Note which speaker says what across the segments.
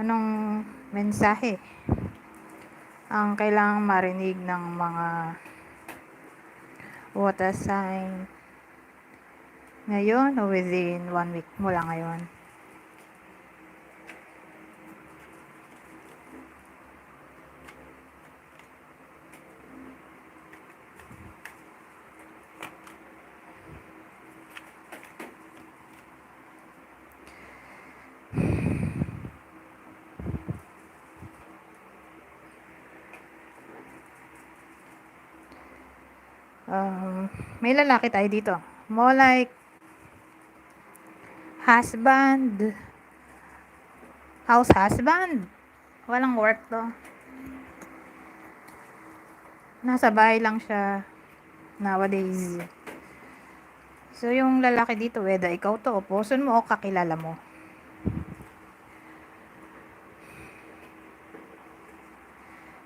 Speaker 1: anong mensahe ang kailangang marinig ng mga water sign ngayon o within one week mula ngayon. Um, may lalaki tayo dito. More like husband, house husband. Walang work to. Nasa bahay lang siya nowadays. So, yung lalaki dito, whether ikaw to o person mo o kakilala mo.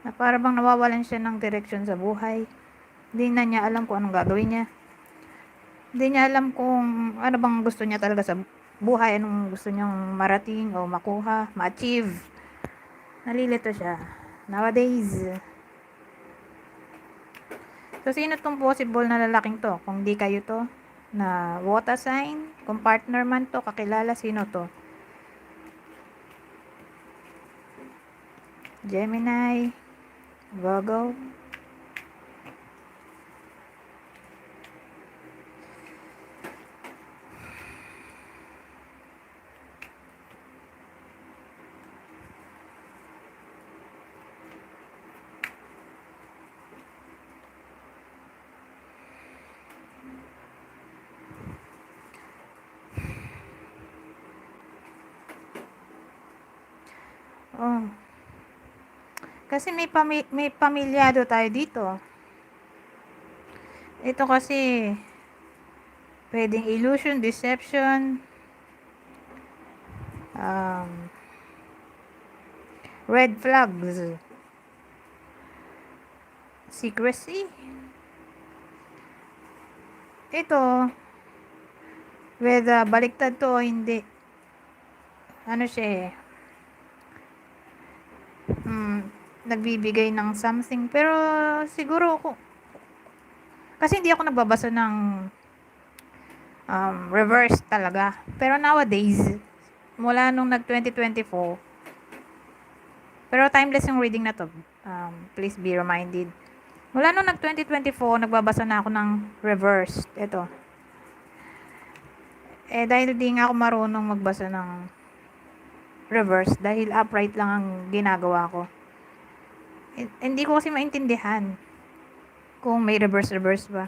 Speaker 1: Na para bang nawawalan siya ng direksyon sa buhay. Hindi na niya alam kung anong gagawin niya. Hindi niya alam kung ano bang gusto niya talaga sa buhay, anong gusto niyang marating o makuha, ma-achieve. Nalilito siya. Nowadays. So, sino tong possible na lalaking to? Kung di kayo to, na water sign, kung partner man to, kakilala, sino to? Gemini, Virgo, Oh. Kasi may, pami may pamilyado tayo dito. Ito kasi pwedeng illusion, deception, um, red flags, secrecy. Ito, whether baliktad to o hindi, ano siya eh, nagbibigay ng something. Pero siguro ako, kasi hindi ako nagbabasa ng um, reverse talaga. Pero nowadays, mula nung nag 2024, pero timeless yung reading na to. Um, please be reminded. Mula nung nag 2024, nagbabasa na ako ng reverse. Ito. Eh, dahil di nga ako marunong magbasa ng reverse dahil upright lang ang ginagawa ko. Eh, hindi ko kasi maintindihan kung may reverse-reverse ba.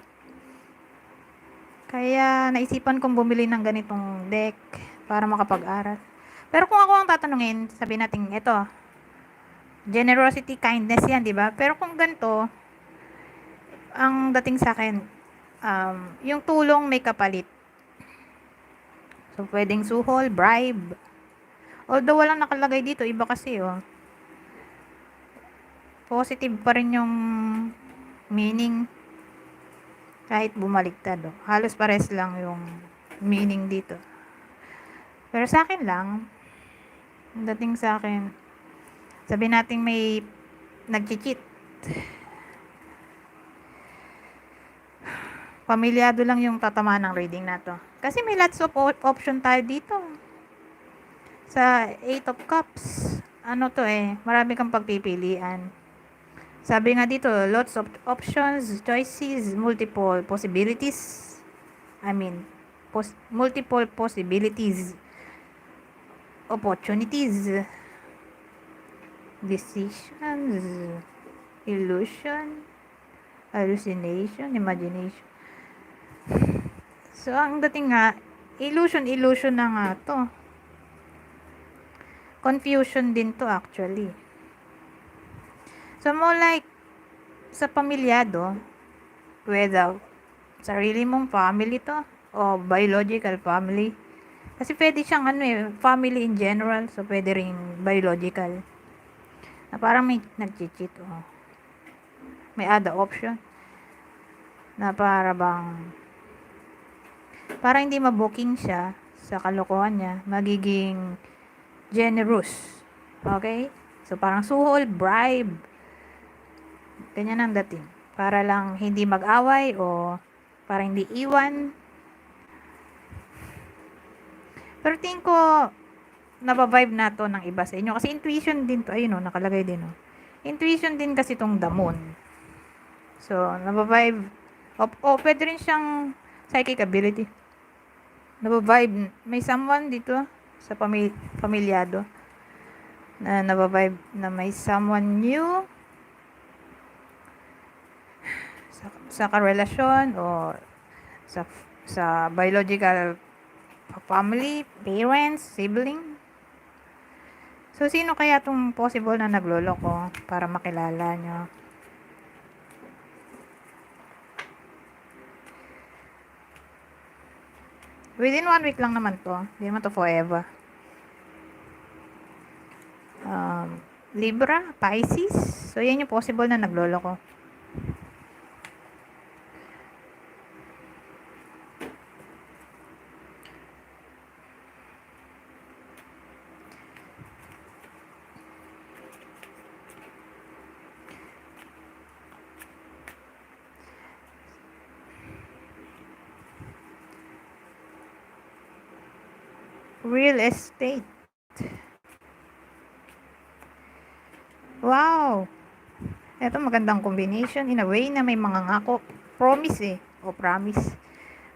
Speaker 1: Kaya naisipan kong bumili ng ganitong deck para makapag-aral. Pero kung ako ang tatanungin, sabi natin ito, generosity, kindness yan, di ba? Pero kung ganito, ang dating sa akin, um, yung tulong may kapalit. So, pwedeng suhol, bribe, Although walang nakalagay dito, iba kasi oh. Positive pa rin yung meaning kahit bumaliktad oh. Halos pares lang yung meaning dito. Pero sa akin lang, dating sa akin, sabi natin may nag-cheat. Pamilyado lang yung tatama ng reading na to. Kasi may lots of option tayo dito sa 8 of cups, ano to eh, marami kang pagpipilian. Sabi nga dito, lots of options, choices, multiple possibilities. I mean, pos- multiple possibilities, opportunities, decisions, illusion, hallucination, imagination. So, ang dating nga, illusion, illusion na nga to confusion din to actually. So, more like, sa pamilyado, whether sarili mong family to, o biological family. Kasi pwede siyang ano eh, family in general, so pwede rin biological. Na parang may nag-cheat, oh. May other option. Na para bang, para hindi mabuking siya sa kalokohan niya, magiging generous Okay? So, parang suhol, bribe. Ganyan ang dating. Para lang hindi mag-away o para hindi iwan. Pero tingin ko, nababibe na to ng iba sa inyo. Kasi intuition din to. Ayun o, nakalagay din o. Intuition din kasi tong damon. So, nababibe. O, o pwede rin siyang psychic ability. Nababibe. May someone dito sa pamil pamilyado na nababibe na may someone new sa, sa karelasyon o sa sa biological family, parents, sibling. So, sino kaya tong possible na nagloloko para makilala nyo? Within one week lang naman to. Hindi naman to forever. Um, Libra, Pisces. So, yan yung possible na nagloloko. Real estate. Wow! Ito magandang combination in a way na may mga ngako. Promise eh. O promise.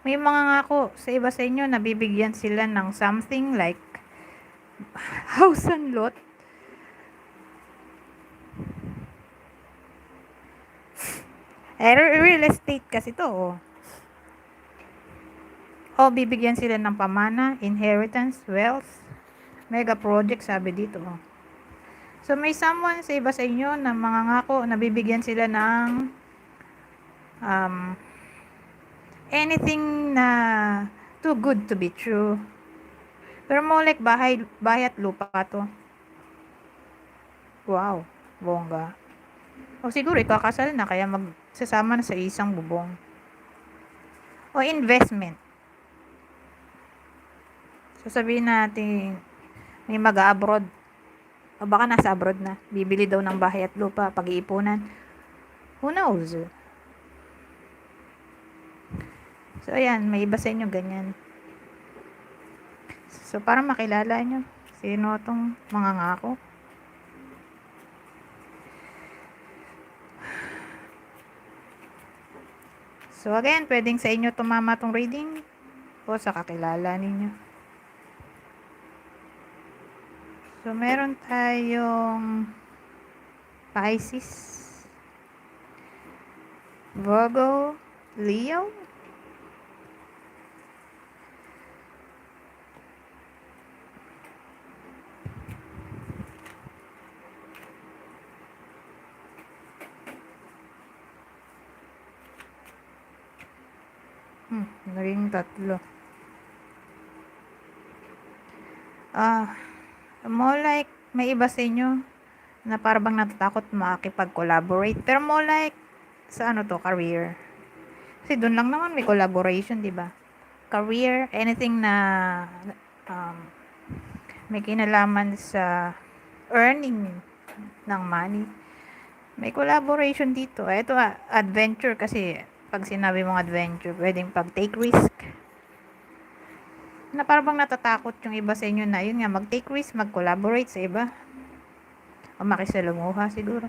Speaker 1: May mga ngako sa iba sa inyo nabibigyan sila ng something like house and lot. Eh, re- real estate kasi to. Oh. O bibigyan sila ng pamana, inheritance, wealth, mega project sabi dito. Oh. So may someone sa iba sa inyo na mga ngako na bibigyan sila ng um, anything na too good to be true. Pero more like bahay, bahay at lupa to. Wow, bongga. O siguro ikakasal na kaya magsasama na sa isang bubong. O investment. So sabihin natin may mag-abroad o baka nasa abroad na. Bibili daw ng bahay at lupa, pag-iipunan. Who knows? So, ayan, may iba sa inyo ganyan. So, para makilala nyo, sino tong mga ngako. So, again, pwedeng sa inyo tumama tong reading o sa kakilala ninyo. So, meron tayong Pisces, Virgo, Leo, Hmm, naging tatlo. Ah, more like may iba sa inyo na parang natatakot makikipag-collaborate. Pero more like sa ano to, career. Kasi doon lang naman may collaboration, di ba? Career, anything na um, may kinalaman sa earning ng money. May collaboration dito. Ito, ah, adventure kasi pag sinabi mong adventure, pwedeng pag take risk. Na parang bang natatakot yung iba sa inyo na yun nga, mag-take risk, mag-collaborate sa iba. O makisalumuha siguro.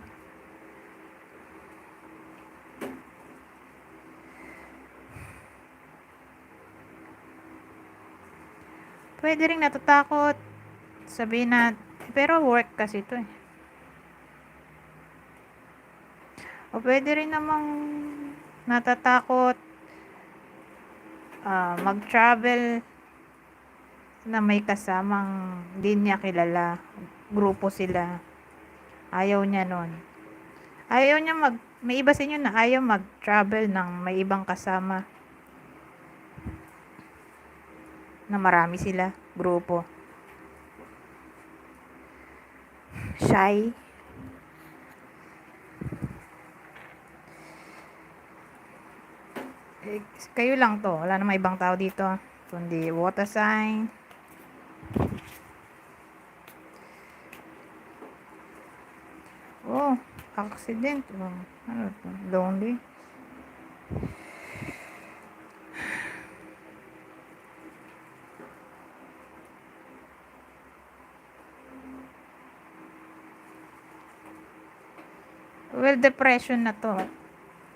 Speaker 1: Pwede rin natatakot. Sabihin na, pero work kasi to eh. O pwede rin namang natatakot ah, mag-travel na may kasamang hindi niya kilala. Grupo sila. Ayaw niya nun. Ayaw niya mag... May iba sa inyo na ayaw mag-travel ng may ibang kasama. Na marami sila. Grupo. Shy. Eh, kayo lang to. Wala namang ibang tao dito. Kundi water sign. Accident. O, ano to? Lonely. Well, depression na to.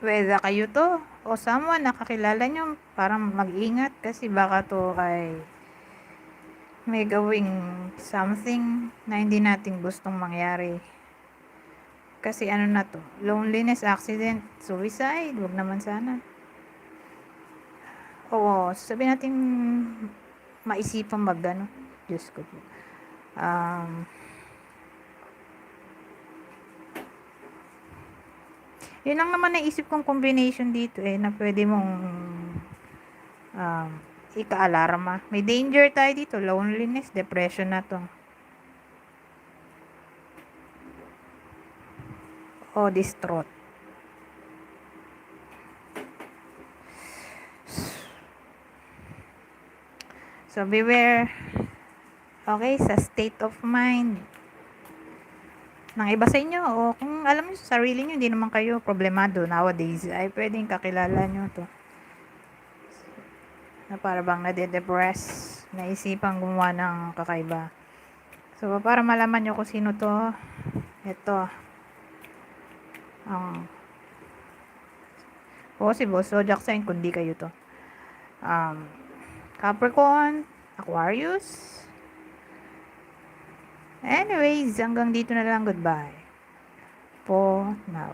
Speaker 1: Whether kayo to o someone nakakilala nyo, parang mag-ingat kasi baka to ay may gawing something na hindi natin gustong mangyari. Kasi ano na to, loneliness, accident, suicide, wag naman sana. Oo, sabihin natin maisipan mag ano, Diyos ko po. Um, yun lang naman naisip kong combination dito eh, na pwede mong um, ika-alarma. May danger tayo dito, loneliness, depression na to. O distraught. So beware. Okay, sa state of mind ng iba sa inyo o kung alam niyo sa sarili niyo hindi naman kayo problemado nowadays ay pwedeng kakilala niyo to na para bang nade-depress naisipang gumawa ng kakaiba so para malaman niyo kung sino to ito ang possible zodiac sign kundi kayo to um, Capricorn Aquarius Anyways, hanggang dito na lang. Goodbye. For now.